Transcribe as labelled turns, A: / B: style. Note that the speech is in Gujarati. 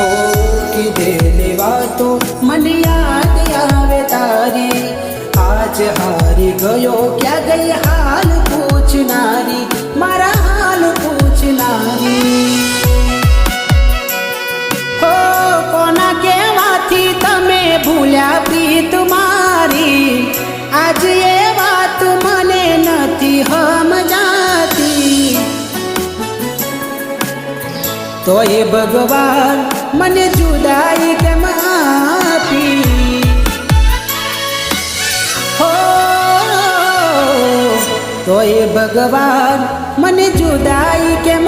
A: હો કીધેલી વાતો મને યાદ આવે તારી. આજ હારી ગયો ક્યાં ગઈ તો એ ભગવાન મને જુદાઈ કેમ આપી? હો તો એ ભગવાન મને જુદાઈ કેમ